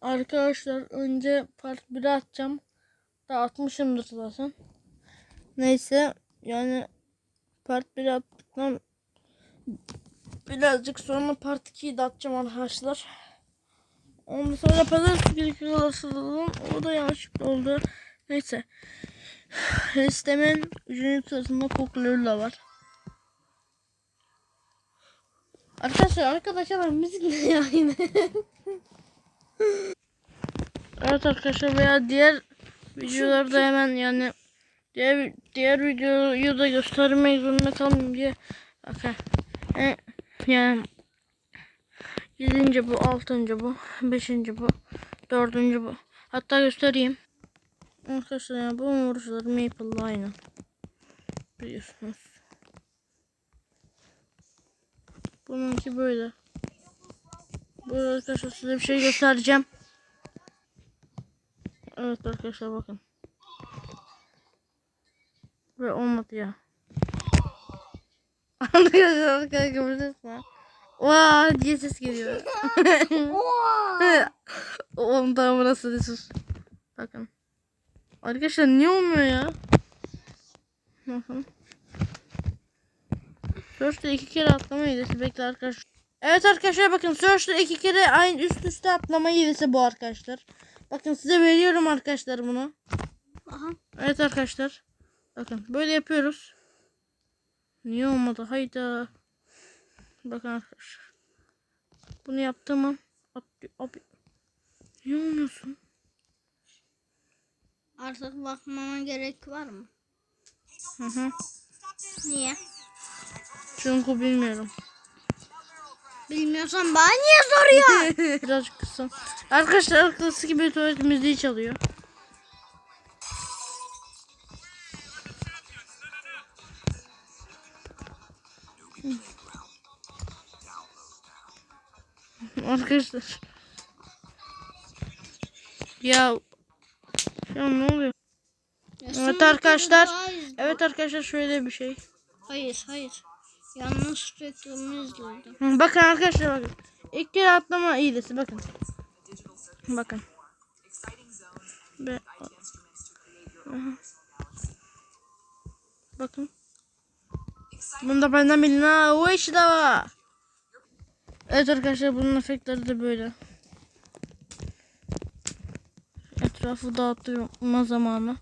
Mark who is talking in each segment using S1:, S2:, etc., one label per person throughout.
S1: Arkadaşlar önce part 1'i atacağım. Daha atmışımdır zaten. Neyse yani part 1'i attıktan birazcık sonra part 2'yi de atacağım arkadaşlar. Ondan sonra pazartesi günü sıraladım. O da yanlışlıkla oldu. Neyse. Listemin 3. sırasında Coca-Cola var. Arkadaşlar arkadaşlar müzik ne ya yine? evet arkadaşlar veya diğer videoları da hemen yani diğer diğer videoyu da göstermek zorunda kalmayayım diye. Bakın. E, yani yedinci bu, altıncı bu, beşinci bu, dördüncü bu. Hatta göstereyim. Arkadaşlar yani bu vuruşlar Maple'la aynı. Biliyorsunuz. Bununki böyle. Böyle arkadaşlar size bir şey göstereceğim. Evet arkadaşlar bakın. Ve olmadı ya. Arkadaşlar arkadaşlar gördünüz mü? Vaa diye ses geliyor. Oğlum tamam burası de sus. Bakın. Arkadaşlar niye olmuyor ya? Bakın. Search'ta iki kere atlama hilesi bekle arkadaşlar. Evet arkadaşlar bakın Search'ta iki kere aynı üst üste atlama hilesi bu arkadaşlar. Bakın size veriyorum arkadaşlar bunu.
S2: Aha.
S1: Evet arkadaşlar. Bakın böyle yapıyoruz. Niye olmadı? Hayda. Bakın arkadaşlar. Bunu yaptım? Abi, abi. Niye olmuyorsun?
S2: Artık bakmama gerek var mı?
S1: Hı hı.
S2: Niye?
S1: Çünkü bilmiyorum.
S2: Bilmiyorsan bana niye soruyor?
S1: Birazcık kısa. Arkadaşlar arkası gibi tuvalet müziği çalıyor. Arkadaşlar. Ya. Ya ne oluyor? Evet arkadaşlar. Evet arkadaşlar şöyle bir şey.
S2: Hayır hayır. İzledim.
S1: Hı, Bakın arkadaşlar bakın. İlk kere atlama iyilesi bakın. Bakın. Aha. Bakın. Bunda benden bilinen o işte var. Evet arkadaşlar bunun efektleri de böyle. Etrafı dağıtma zamanı.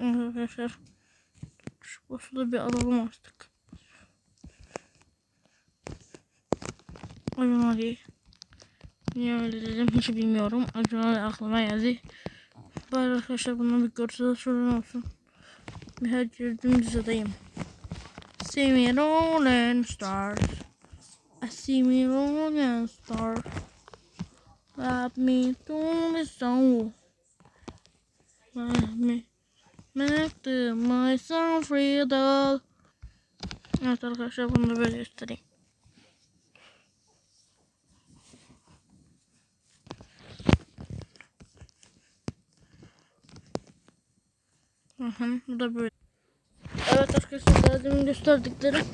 S1: Arkadaşlar. Şu boşu da bir alalım artık. Acun Ali. Niye öyle dedim hiç bilmiyorum. Acun aklıma geldi. Bari arkadaşlar bunun bir görsel sorun olsun. Bir her yeri dümdüz adayım. See me rolling stars. I see me rolling stars. Let me do me song. Let me make the my song free the Evet arkadaşlar bunu da böyle göstereyim. Hı, bu da böyle. Evet arkadaşlar daha demin gösterdiklerim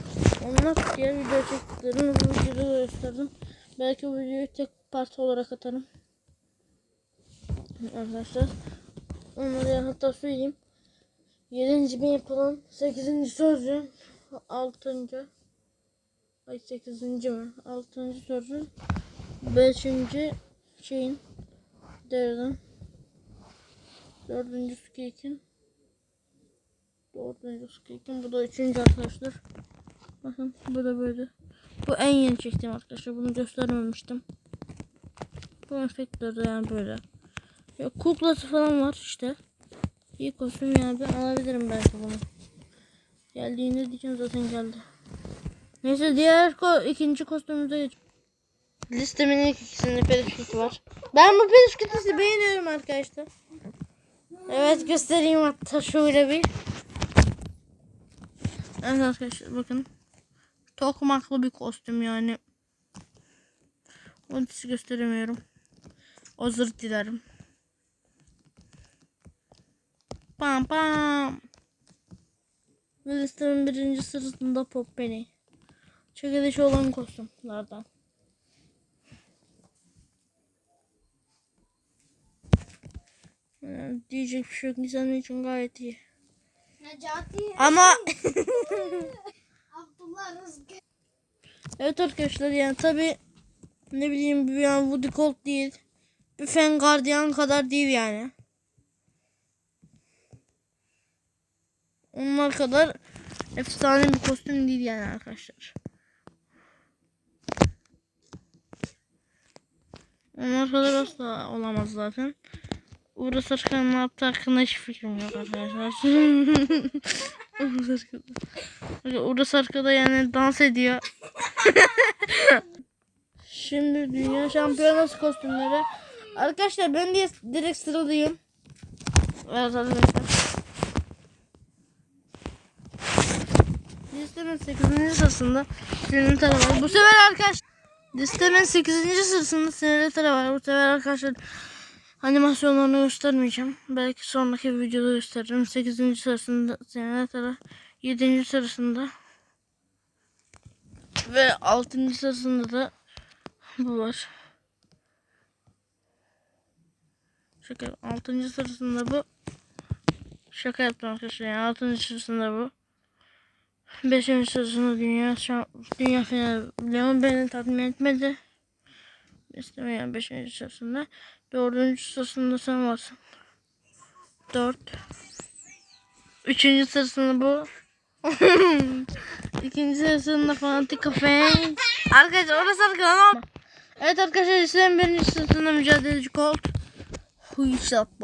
S1: onlar diğer video çektiklerim bu videoda da gösterdim. Belki bu videoyu tek parça olarak atarım. Arkadaşlar onları hatta söyleyeyim. 7. bin yapılan 8. sözü 6. ay 8. mi? 6. sözü 5. şeyin derden 4. skate'in Dördüncü skate'im. Bu da üçüncü arkadaşlar. Bakın bu da böyle. Bu en yeni çektiğim arkadaşlar. Bunu göstermemiştim. Bu efektler de yani böyle. Ya, kuklası falan var işte. İyi kostüm yani ben alabilirim belki bunu. Geldiğinde diyeceğim zaten geldi. Neyse diğer ko ikinci kostümümüze geç. Listemin ilk ikisinde perisküt var. Ben bu periskütü beğeniyorum arkadaşlar. Evet göstereyim hatta şöyle bir. Evet arkadaşlar bakın. Tokmaklı bir kostüm yani. Onu size gösteremiyorum. Özür dilerim. Pam pam. Listemin birinci sırasında Pop Penny. Çekilişi olan kostümlerden. Yani diyecek bir şey yok. Nisan için gayet iyi.
S2: Necati.
S1: Ama
S2: Abdullah Rızkı.
S1: evet arkadaşlar yani tabi ne bileyim bir yani Woody Colt değil. Bir Fen Guardian kadar değil yani. Onlar kadar efsane bir kostüm değil yani arkadaşlar. Onlar kadar asla olamaz zaten. Uğur Sarkan'ın ne yaptığı hakkında hiç fikrim yok arkadaşlar. Uğur Sarkan. Uğur Sarkan da yani dans ediyor. Şimdi dünya şampiyonası kostümleri. Arkadaşlar ben diye direkt sıralayayım. Evet arkadaşlar. Listemin 8. sırasında Sinirli var. Bu sefer arkadaşlar listemin 8. sırasında Sinirli var. Bu sefer arkadaşlar animasyonlarını göstermeyeceğim. Belki sonraki videoda gösteririm. 8. sırasında Sinirli 7. sırasında ve 6. sırasında da bu var. Şaka 6. sırasında bu. Şaka yaptım arkadaşlar. Yani 6. sırasında bu. 5. sırasında dünya şam, dünya finali Leon beni tatmin etmedi. İstemeyen 5. sırasında. 4. sırasında sen varsın. 4. 3. sırasında bu. İkinci sırasında Fanatic Cafe. Arkadaşlar orası arkadan ama. Evet arkadaşlar İslam birinci sırasında mücadeleci Colt. Huysat